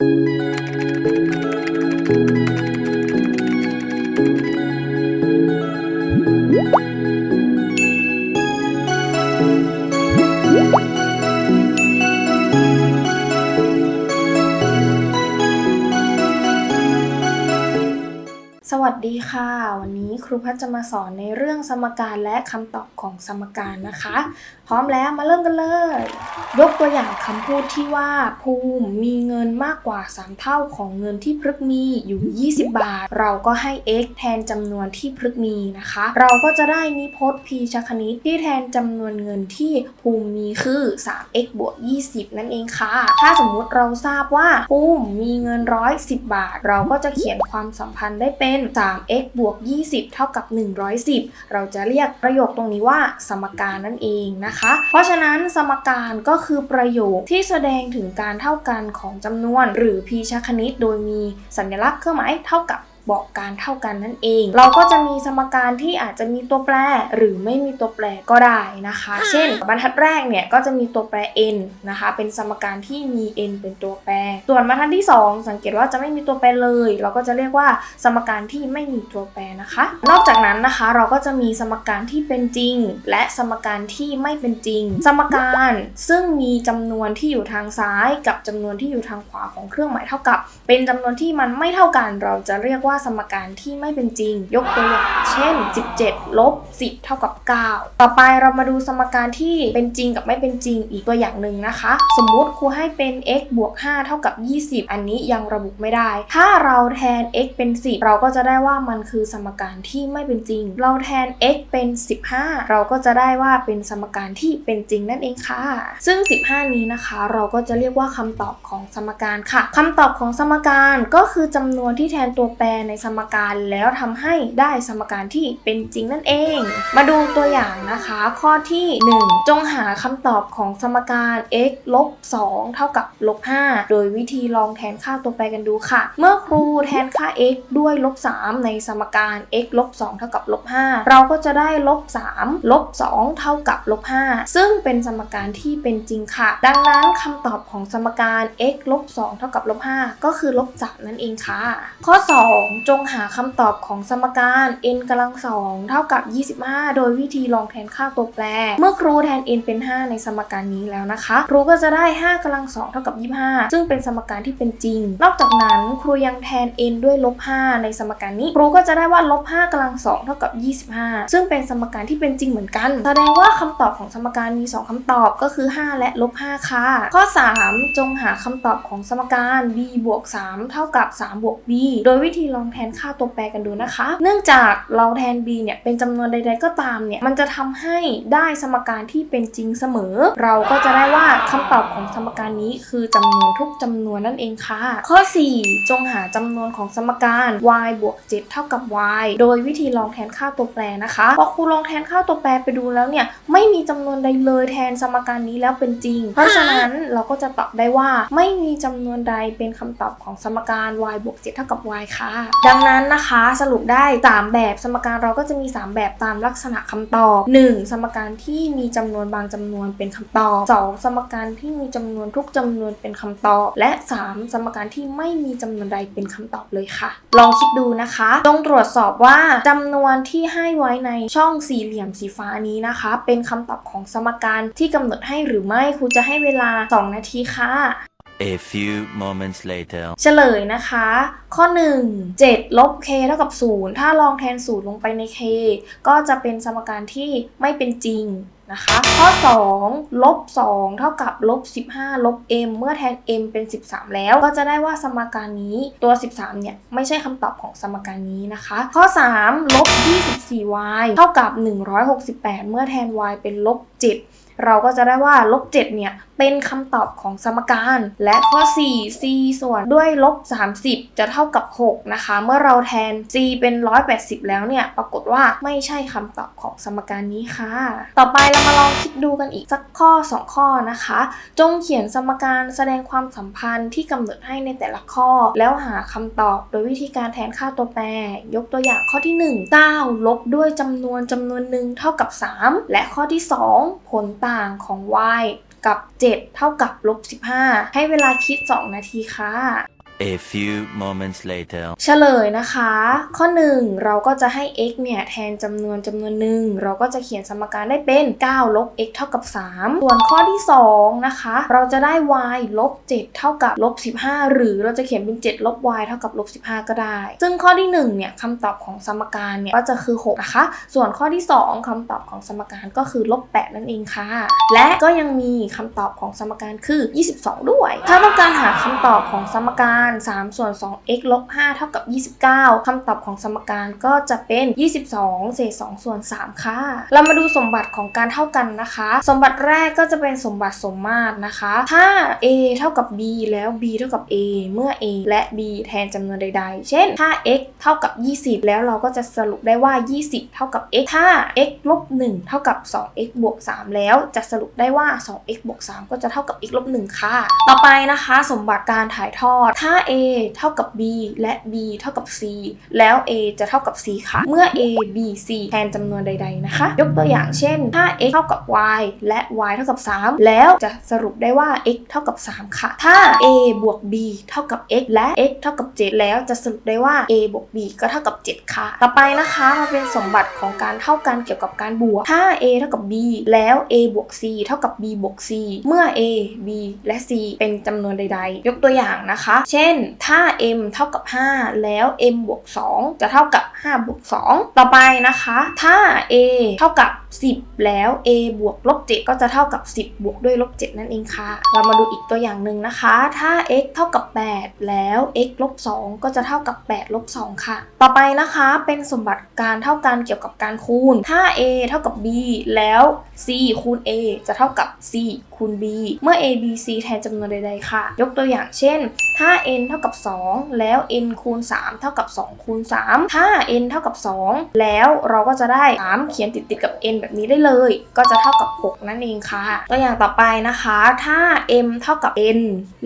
สวัสดีค่ะ วันนี้ ครูพัฒจะมาสอนในเรื่องสมการและคำตอบของสมการนะคะ พร้อมแล้วมาเริ่มกันเลย ยกตัวอย่างคำพูดที่ว่า ภูมิมีเงินมากกว่า 3 เท่าของเงินที่พฤกษมีอยู่ 20 บาท เราก็ให้ x แทนจำนวนที่พฤกษมีนะคะ เราก็จะได้นิพจน์ p ชคณิตที่แทนจำนวนเงินที่ภูมิมีคือ 3x บวก 20 นั่นเองค่ะ ถ้าสมมุติเราทราบว่าภูมิมีเงิน 110 บาท เราก็จะเขียนความสัมพันธ์ได้เป็น 3x บวก 20เท่ากับ 110 เราจะเรียกประโยคตรงนี้ว่าสมการนั่นเองนะคะ เพราะฉะนั้นสมการก็คือประโยคที่แสดงถึงการเท่ากันของจำนวน หรือพีชคณิตโดยมีสัญลักษณ์เครื่องหมายเท่ากับ บอกการเท่ากันนั่นเอง เราก็จะมีสมการที่อาจจะมีตัวแปรหรือไม่มีตัวแปรก็ได้นะคะ เช่น บรรทัดแรกเนี่ยก็จะมีตัวแปร n นะคะ เป็นสมการที่มี n เป็นตัวแปร ส่วนบรรทัดที่ 2 สังเกตว่าจะไม่มีตัวแปรเลย เราก็จะเรียกว่าสมการที่ไม่มีตัวแปรนะคะ นอกจากนั้นนะคะเราก็จะมีสมการที่เป็นจริง และสมการที่ไม่เป็นจริง สมการซึ่งมีจำนวนที่อยู่ทางซ้าย กับจำนวนที่อยู่ทางขวาของเครื่องหมายเท่ากับ เป็นจำนวนที่มันไม่เท่ากัน เราจะเรียกว่าสมการที่ไม่เป็นจริง ยกตัวอย่างเช่น 17 ลบ 10 เท่ากับ 9 ต่อไปเรามาดูสมการที่เป็นจริงกับไม่เป็นจริงอีกตัวอย่างหนึ่งนะคะ สมมุติครูให้เป็น x บวก 5 เท่ากับ 20 อันนี้ยังระบุไม่ได้ ถ้าเราแทน x เป็น 10 เราก็จะได้ว่ามันคือสมการที่ไม่เป็นจริง เราแทน x เป็น 15 เราก็จะได้ว่าเป็นสมการที่เป็นจริงนั่นเองค่ะ ซึ่ง 15 นี้นะคะ เราก็จะเรียกว่าคำตอบของสมการค่ะคำตอบของสมการก็คือจำนวนที่แทนตัวแปรในสมการแล้วทำให้ได้สมการที่เป็นจริงนั่นเอง มาดูตัวอย่างนะคะ ข้อที่ 1 จงหาคำตอบของสมการ x ลบ2เท่ากับลบ5โดยวิธีลองแทนค่าตัวแปรกันดูค่ะ เมื่อครูแทนค่า x ด้วยลบ3ในสมการ x ลบ2เท่ากับลบ5เราก็จะได้ลบ3ลบ2เท่ากับลบ5ซึ่งเป็นสมการที่เป็นจริงค่ะ ดังนั้นคำตอบของสมการ x ลบ2เท่ากับลบ5ก็คือลบ3นั่นเองค่ะ ข้อ 2จงหาคำตอบของสมการ n กำลัง2เท่ากับ 25 โดยวิธีลองแทนค่าตัวแปร เมื่อครูแทน n เป็น 5 ในสมการนี้แล้วนะคะ ครูก็จะได้ 5กำลัง2เท่ากับ 25 ซึ่งเป็นสมการที่เป็นจริง นอกจากนั้นครูยังแทน n ด้วยลบ 5 ในสมการนี้ ครูก็จะได้ว่าลบ5กำลัง2เท่ากับ 25 ซึ่งเป็นสมการที่เป็นจริงเหมือนกัน แสดงว่าคำตอบของสมการมี 2คำตอบก็คือ 5 และลบ5ค่ะ ข้อ 3 จงหาคำตอบของสมการ b บวก3เท่ากับ3บวก b โดยวิธีลองแทนค่าตัวแปรกันดูนะคะ เนื่องจากเราแทน b เนี่ยเป็นจำนวนใด ๆ ก็ตามเนี่ยมันจะทำให้ได้สมการที่เป็นจริงเสมอ เราก็จะได้ว่าคำตอบของสมการนี้คือจำนวนทุกจำนวนนั่นเองค่ะ ข้อ 4 จงหาจำนวนของสมการ y บวก7เท่ากับ y โดยวิธีลองแทนค่าตัวแปรนะคะพอครูลองแทนค่าตัวแปรไปดูแล้วเนี่ยไม่มีจำนวนใดเลยแทนสมการนี้แล้วเป็นจริง เพราะฉะนั้นเราก็จะตอบได้ว่าไม่มีจำนวนใดเป็นคำตอบของสมการ y บวก7เท่ากับ y ค่ะดังนั้นนะคะสรุปได้ 3 แบบสมการเราก็จะมี 3 แบบตามลักษณะคำตอบ 1. สมการที่มีจำนวนบางจำนวนเป็นคำตอบ 2. สมการที่มีจำนวนทุกจำนวนเป็นคำตอบ และ 3. สมการที่ไม่มีจำนวนใดเป็นคำตอบเลยค่ะ ลองคิดดูนะคะต้องตรวจสอบว่าจำนวนที่ให้ไว้ในช่องสี่เหลี่ยมสีฟ้านี้นะคะ เป็นคำตอบของสมการที่กำหนดให้หรือไม่ครูจะให้เวลา 2 นาทีค่ะ A few moments later. เฉลยนะคะ ข้อ 1 7 ลบ k เท่ากับ 0 ถ้าลองแทน 0 ลงไปใน k ก็จะเป็นสมการที่ไม่เป็นจริงนะคะ ข้อ 2 ลบ 2 เท่ากับลบ 15 ลบ m เมื่อแทน m เป็น 13 แล้ว ก็จะได้ว่าสมการนี้ตัว 13 เนี่ย ไม่ใช่คำตอบของสมการนี้นะคะ ข้อ 3 ลบ 24y เท่ากับ 168 เมื่อแทน y เป็นลบ 7 เราก็จะได้ว่าลบ 7 เนี่ย เป็นคำตอบของสมการ และข้อ 4 c ส่วนด้วยลบ 30 จะเท่ากับ 6 นะคะ เมื่อเราแทน c เป็น 180 แล้วเนี่ย ปรากฏว่าไม่ใช่คำตอบของสมการนี้ค่ะ ต่อไปเรามาลองคิดดูกันอีกสักข้อ 2 ข้อนะคะ จงเขียนสมการแสดงความสัมพันธ์ที่กำหนดให้ในแต่ละข้อ แล้วหาคำตอบโดยวิธีการแทนค่าตัวแปร ยกตัวอย่างข้อที่ 1 9 ลบด้วยจำนวนจำนวนหนึ่งเท่ากับ 3 และข้อที่ 2 ผลต่างของ y กับ7 เท่ากับลบ15 ให้เวลาคิด 2 นาทีค่ะ A few moments later. เฉลยนะคะ ข้อ 1 เราก็จะให้ x เนี่ยแทนจำนวนจำนวนหนึ่งเราก็จะเขียนสมการได้เป็น 9 ลบ x เท่ากับ 3 ส่วนข้อที่ 2 นะคะ เราจะได้ y ลบ 7 เท่ากับลบ 15 หรือเราจะเขียนเป็น 7 ลบ y เท่ากับลบ 15 ก็ได้ ซึ่งข้อที่ 1 เนี่ยคำตอบของสมการเนี่ยก็จะคือ 6 นะคะ ส่วนข้อที่ 2คำตอบของสมการก็คือลบ 8 นั่นเองค่ะ และก็ยังมีคำตอบของสมการคือ 22 ด้วย ถ้าต้องการหาคำตอบของสมการ3ส่วน 2x ลบ5เท่ากับ 29คำตอบของสมการก็จะเป็น 22 เศษ 2 ส่วน 3 ค่ะ เรามาดูสมบัติของการเท่ากันนะคะ สมบัติแรกก็จะเป็นสมบัติสมมาตรนะคะ ถ้า a เท่ากับ b แล้ว b เท่ากับ a เมื่อ a และ b แทนจำนวนใด ๆ เช่น ถ้า x เท่ากับ 20 แล้วเราก็จะสรุปได้ว่า 20 เท่ากับ x ถ้า x ลบ1เท่ากับ 2x บวก 3 แล้วจะสรุปได้ว่า 2x บวก 3 ก็จะเท่ากับ x ลบ1ค่ะ ต่อไปนะคะ สมบัติการถ่ายทอด ถ้า a เท่ากับ b และ b เท่ากับ c แล้ว a จะเท่ากับ c ค่ะ เมื่อ a b c แทนจำนวนใด ๆ นะคะ ยกตัวอย่างเช่น ถ้า x เท่ากับ y และ y เท่ากับ 3 แล้วจะสรุปได้ว่า x เท่ากับ 3 ค่ะ ถ้า a บวก b เท่ากับ x และ x เท่ากับ 7 แล้วจะสรุปได้ว่า a บวก b ก็เท่ากับ 7 ค่ะ ต่อไปนะคะมาเป็นสมบัติของการเท่ากันเกี่ยวกับการบวก ถ้า a เท่ากับ b แล้ว a บวก c เท่ากับ b บวก c เมื่อ a b และ c เป็นจำนวนใด ๆ ยกตัวอย่างนะคะ เช่น่น ถ้า m เท่ากับ 5 แล้ว m บวก 2 จะเท่ากับ 5 บวก 2 ต่อไปนะคะ ถ้า a เท่ากับ 10 แล้ว a บวกลบ 7 ก็จะเท่ากับ 10 บวกด้วยลบ 7 นั่นเองค่ะ เรามาดูอีกตัวอย่างหนึ่งนะคะ ถ้า x เท่ากับ 8 แล้ว x ลบ 2 ก็จะเท่ากับ 8 ลบ 2 ค่ะ ต่อไปนะคะเป็นสมบัติการเท่ากันเกี่ยวกับการคูณ ถ้า a เท่ากับ b แล้ว c คูณ a จะเท่ากับ c คูณ b เมื่อ a b c แทนจำนวนใดๆค่ะ ยกตัวอย่างเช่น ถ้า n เท่ากับ 2 แล้ว n คูณ 3 เท่ากับ 2 คูณ 3 ถ้า n เท่ากับ 2 แล้วเราก็จะได้ 3 เขียนติดติดกับ n แบบนี้ได้เลย ก็จะเท่ากับ 6 นั่นเองค่ะ ตัวอย่างต่อไปนะคะ ถ้า m เท่ากับ n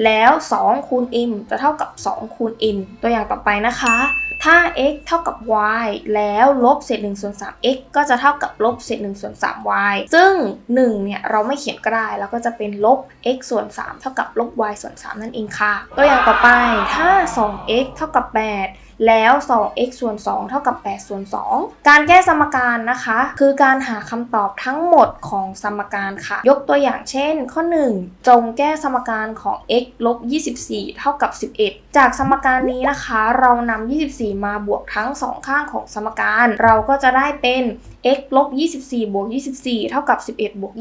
แล้ว 2 คูณ m จะเท่ากับ 2 คูณ n ตัวอย่างต่อไปนะคะ ถ้า x เท่ากับ y แล้วลบเศษ1ส่วน3 x ก็จะเท่ากับลบเศษ1ส่วน3 y ซึ่ง 1 เนี่ย เราไม่เขียนก็ได้ แล้วก็จะเป็นลบ x ส่วน 3 เท่ากับลบ y ส่วน 3 นั่นเองค่ะ ตัวอย่างต่อไปถ้า 2x เท่ากับ 8 แล้ว 2x ส่วน 2 เท่ากับ 8 ส่วน 2 การแก้สมการนะคะ คือการหาคำตอบทั้งหมดของสมการค่ะ ยกตัวอย่างเช่น ข้อ 1 จงแก้สมการของ x ลบ 24 เท่ากับ 11 จากสมการนี้นะคะ เรานำ24 มาบวกทั้งสองข้างของสมการ เราก็จะได้เป็น x ลบ24บวก24 เท่ากับ 11บวก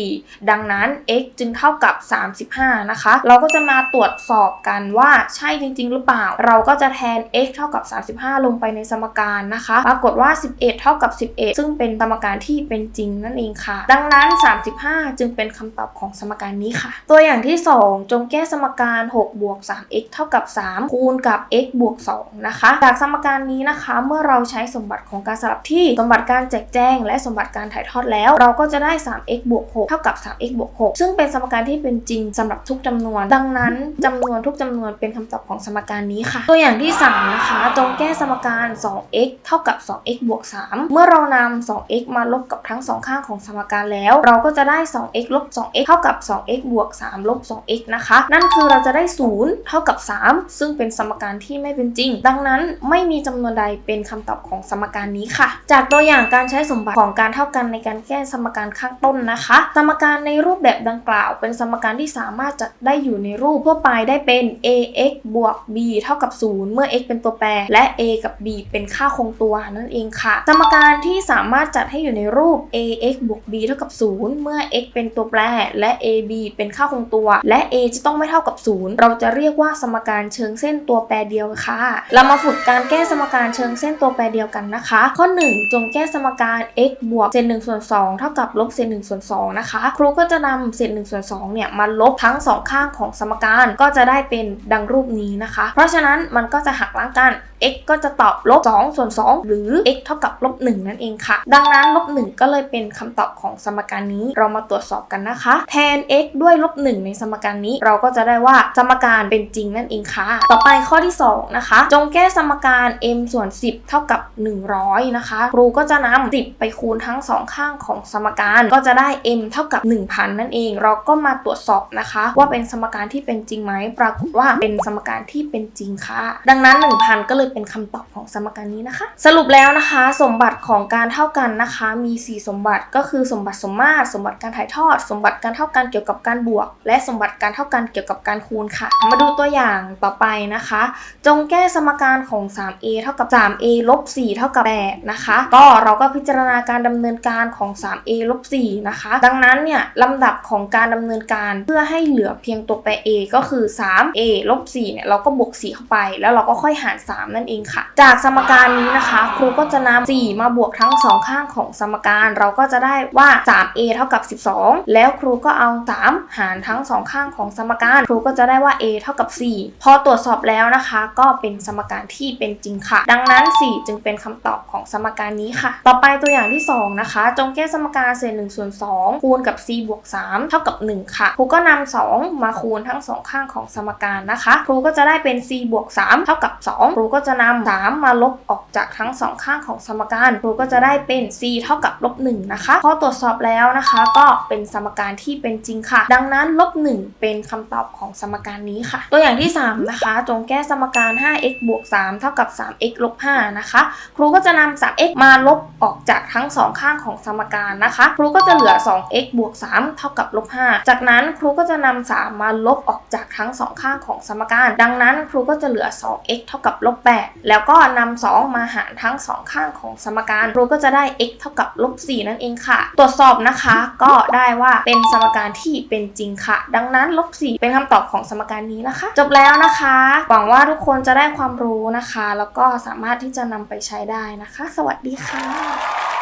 24 ดังนั้น x จึงเท่ากับ 35 นะคะ เราก็จะมาตรวจสอบกันว่าใช่จริง ๆ หรือเปล่า เราก็จะแทน x เท่ากับ 35 ลงไปในสมการนะคะ ปรากฏว่า 11 เท่ากับ 11 ซึ่งเป็นสมการที่เป็นจริงนั่นเองค่ะ ดังนั้น 35 จึงเป็นคำตอบของสมการนี้ค่ะ ตัวอย่างที่ 2 จงแก้สมการ6บวก 3x เท่ากับ 3 คูณกับ x บวก2นะคะ จากสมการนี้นะคะ เมื่อเราใช้สมบัติของการสลับที่สมบัติการแจกแจ้ง และสมบัติการถ่ายทอดแล้ว เราก็จะได้ 3x บวก6เท่ากับ 3x บวก6ซึ่งเป็นสมการที่เป็นจริงสำหรับทุกจำนวน ดังนั้นจำนวนทุกจำนวนเป็นคำตอบของสมการนี้ค่ะ ตัวอย่างที่ 3 นะคะ จงแก้สมการ 2x เท่ากับ 2x บวก3เมื่อเรานำ 2x มาลบกับทั้งสองข้างของสมการแล้ว เราก็จะได้ 2x ลบ 2x เท่ากับ 2x บวก3ลบ 2x นะคะ นั่นคือเราจะได้ 0 เท่ากับ 3 ซึ่งเป็นสมการที่ไม่เป็นจริง ดังนั้นไม่มีจำนวนใดเป็นคำตอบของสมการนี้ค่ะ จากตัวอย่างการใช้สมบัติของการเท่ากันในการแก้สมการข้างต้นนะคะ สมการในรูปแบบดังกล่าว เป็นสมการที่สามารถจัดได้อยู่ในรูปทั่วไปได้เป็น ax บวก b เท่ากับ 0 เมื่อ x เป็นตัวแปร และ a กับ b เป็นค่าคงตัวนั่นเองค่ะ สมการที่สามารถจัดให้อยู่ในรูป ax บวก b เท่ากับ 0 เมื่อ x เป็นตัวแปร และ ab เป็นค่าคงตัว และ a จะต้องไม่เท่ากับ 0 เราจะเรียกว่าสมการเชิงเส้นตัวแปรเดียวค่ะ เรามาฝึกการแก้สมการเชิงเส้นตัวแปรเดียวกันนะคะ ข้อ 1 จงแก้สมการ x บวกเศษ1ส่วน2เท่ากับลบเศษ1ส่วน2นะคะ ครูก็จะนำเศษ1ส่วน2เนี่ยมาลบทั้งสองข้างของสมการก็จะได้เป็นดังรูปนี้นะคะ เพราะฉะนั้นมันก็จะหักล้างกัน x ก็จะตอบลบ2ส่วน2 หรือ x เท่ากับลบ1นั่นเองค่ะ ดังนั้นลบ1ก็เลยเป็นคำตอบของสมการนี้เรามาตรวจสอบกันนะคะ แทน x ด้วยลบ1ในสมการนี้ เราก็จะได้ว่าสมการเป็นจริงนั่นเองค่ะ ต่อไปข้อที่ 2 นะคะ จงแก้สมการ m ส่วน 10 เท่ากับ 100 นะคะ ครูก็จะนำ10 ไปคูณทั้งสองข้างของสมการก็จะได้ m เท่ากับ 1,000 นั่นเอง เราก็มาตรวจสอบนะคะ ว่าเป็นสมการที่เป็นจริงไหมปรากฏว่าเป็นสมการที่เป็นจริงค่ะ ดังนั้น 1,000 ก็เลยเป็นคำตอบของสมการนี้นะคะ สรุปแล้วนะคะ สมบัติของการเท่ากันนะคะ มี 4 สมบัติก็คือสมบัติสมมาตร สมบัติการถ่ายทอด สมบัติการเท่ากันเกี่ยวกับการบวก และสมบัติการเท่ากันเกี่ยวกับการคูณค่ะ มาดูตัวอย่างต่อไปนะคะ จงแก้สมการของ 3a เท่ากับ 3a ลบ4เท่ากับ8นะคะ ก็เราก็พิจารณาการดำเนินการของ 3a ลบ4นะคะ ดังนั้นเนี่ยลำดับของการดำเนินการเพื่อให้เหลือเพียงตัวแปร a ก็คือ 3a ลบ4เนี่ยเราก็บวก4เข้าไป แล้วเราก็ค่อยหาร3นั่นเองค่ะ จากสมการนี้นะคะ ครูก็จะนำ4มาบวกทั้งสองข้างของสมการ เราก็จะได้ว่า 3a เท่ากับ 12 แล้วครูก็เอา 3 หารทั้งสองข้างของสมการ ครูก็จะได้ว่า a เท่ากับ 4 พอตรวจสอบแล้วนะคะ ก็เป็นสมการที่เป็นจริงค่ะ ดังนั้น 4 จึงเป็นคำตอบของสมการนี้ค่ะ ต่อไปตัวอย่างที่ 2 นะคะ จงแก้สมการเศษ1ส่วน2คูณกับ c บวก 3 เท่ากับ 1 ค่ะ ครูก็นำ2มาคูณทั้งสองข้างของสมการนะคะ ครูก็จะได้เป็น c บวก 3 เท่ากับ 2 ครูก็จะจะนำ3มาลบออกจากทั้งสองข้างของสมการครูก็จะได้เป็น c เท่ากับลบ1นะคะ พอตรวจสอบแล้วนะคะ ก็เป็นสมการที่เป็นจริงค่ะ ดังนั้นลบ1เป็นคำตอบของสมการนี้ค่ะ ตัวอย่างที่ 3 นะคะ จงแก้สมการ 5x บวก3เท่ากับ 3x ลบ5นะคะ ครูก็จะนำ 3x มาลบออกจากทั้งสองข้างของสมการนะคะ ครูก็จะเหลือ 2x บวก3เท่ากับลบ5จากนั้นครูก็จะนำ3มาลบออกจากทั้งสองข้างของสมการ ดังนั้นครูก็จะเหลือ 2x เท่ากับลบ8แล้วก็นำ2มาหารทั้งสองข้างของสมการเราก็จะได้ x เท่ากับลบ4นั่นเองค่ะ ตรวจสอบนะคะก็ได้ว่าเป็นสมการที่เป็นจริงค่ะ ดังนั้นลบ4เป็นคำตอบของสมการนี้นะคะ จบแล้วนะคะ หวังว่าทุกคนจะได้ความรู้นะคะ แล้วก็สามารถที่จะนำไปใช้ได้นะคะ สวัสดีค่ะ